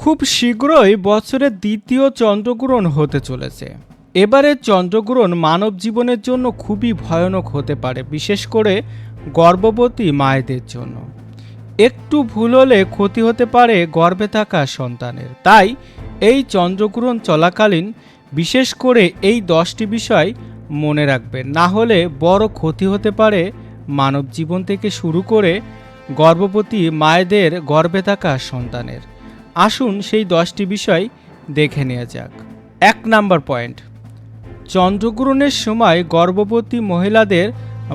খুব শীঘ্রই বছরের দ্বিতীয় চন্দ্রগ্রহণ হতে চলেছে। এবারের চন্দ্রগ্রহণ মানব জীবনের জন্য খুবই ভয়ানক হতে পারে, বিশেষ করে গর্ভবতী মায়েদের জন্য। একটু ভুল হলে ক্ষতি হতে পারে গর্ভে থাকা সন্তানের। তাই এই চন্দ্রগ্রহণ চলাকালীন বিশেষ করে এই দশটি বিষয় মনে রাখবেন। না হলে বড় ক্ষতি হতে পারে মানব জীবন থেকে শুরু করে গর্ভবতী মায়েদের গর্ভে থাকা সন্তানের। আসুন সেই দশটি বিষয় দেখে নেওয়া যাক। এক নাম্বার পয়েন্ট। চন্দ্রগ্রহণের সময় গর্ভবতী মহিলাদের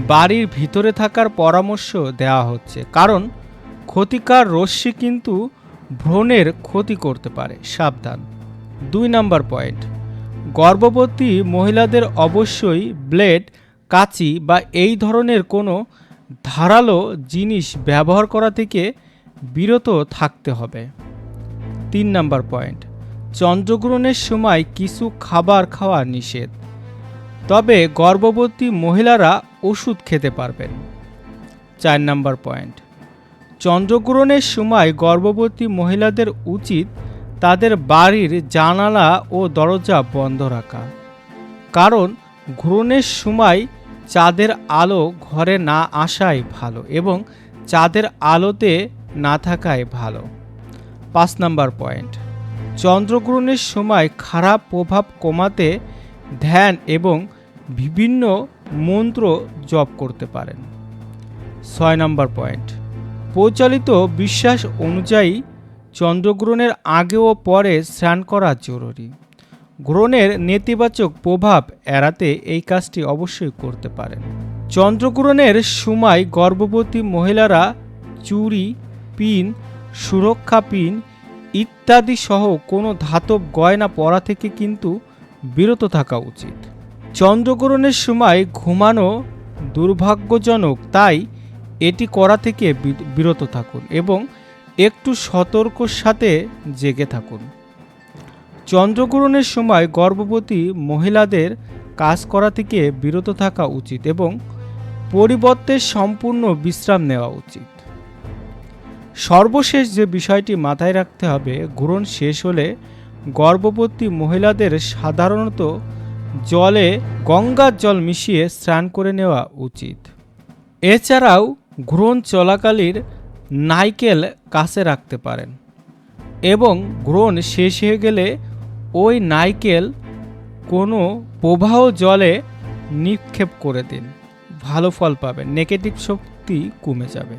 বাড়ির ভিতরে থাকার পরামর্শ দেওয়া হচ্ছে। কারণ ক্ষতিকার রশ্মি কিন্তু ভ্রণের ক্ষতি করতে পারে। সাবধান। দুই নাম্বার পয়েন্ট। গর্ভবতী মহিলাদের অবশ্যই ব্লেড, কাঁচি বা এই ধরনের কোনো ধারালো জিনিস ব্যবহার করা থেকে বিরত থাকতে হবে। তিন নাম্বার পয়েন্ট। চন্দ্রগ্রহণের সময় কিছু খাবার খাওয়া নিষেধ। তবে গর্ভবতী মহিলারা ওষুধ খেতে পারবেন। চার নাম্বার পয়েন্ট। চন্দ্রগ্রহণের সময় গর্ভবতী মহিলাদের উচিত তাদের বাড়ির জানালা ও দরজা বন্ধ রাখা। কারণ গ্রহণের সময় চাঁদের আলো ঘরে না আসাই ভালো এবং চাঁদের আলোতে না থাকাই ভালো। পাঁচ নাম্বার পয়েন্ট। চন্দ্রগ্রহণের সময় খারাপ প্রভাব কমাতে ধ্যান এবং বিভিন্ন মন্ত্র জপ করতে পারেন। ছয় নম্বর পয়েন্ট। প্রচলিত বিশ্বাস অনুযায়ী চন্দ্রগ্রহণের আগে ও পরে স্নান করা জরুরি। গ্রহণের নেতিবাচক প্রভাব এড়াতে এই কাজটি অবশ্যই করতে পারেন। চন্দ্রগ্রহণের সময় গর্ভবতী মহিলারা চুরি পিন সুরক্ষা পিন ইত্যাদি সহ কোনো ধাতব গয়না পরা থেকে কিন্তু বিরত থাকা উচিত। চন্দ্রগ্রহণের সময় ঘুমানো দুর্ভাগ্যজনক, তাই এটি করা থেকে বিরত থাকুন এবং একটু সতর্কর সাথে জেগে থাকুন। চন্দ্রগ্রহণের সময় গর্ভবতী মহিলাদের কাজ করা থেকে বিরত থাকা উচিত এবং পরিবর্তে সম্পূর্ণ বিশ্রাম নেওয়া উচিত। সর্বশেষ যে বিষয়টি মাথায় রাখতে হবে গ্রহণ শেষ হলে গর্ভবতী মহিলাদের সাধারণত জলে গঙ্গার জল মিশিয়ে স্নান করে নেওয়া উচিত। এছাড়াও গ্রহণ চলাকালীন নাইকেল কাছে রাখতে পারেন এবং গ্রহণ শেষ হয়ে গেলে ওই নাইকেল কোনো প্রবাহ জলে নিক্ষেপ করে দিন। ভালো ফল পাবেন, নেগেটিভ শক্তি কমে যাবে।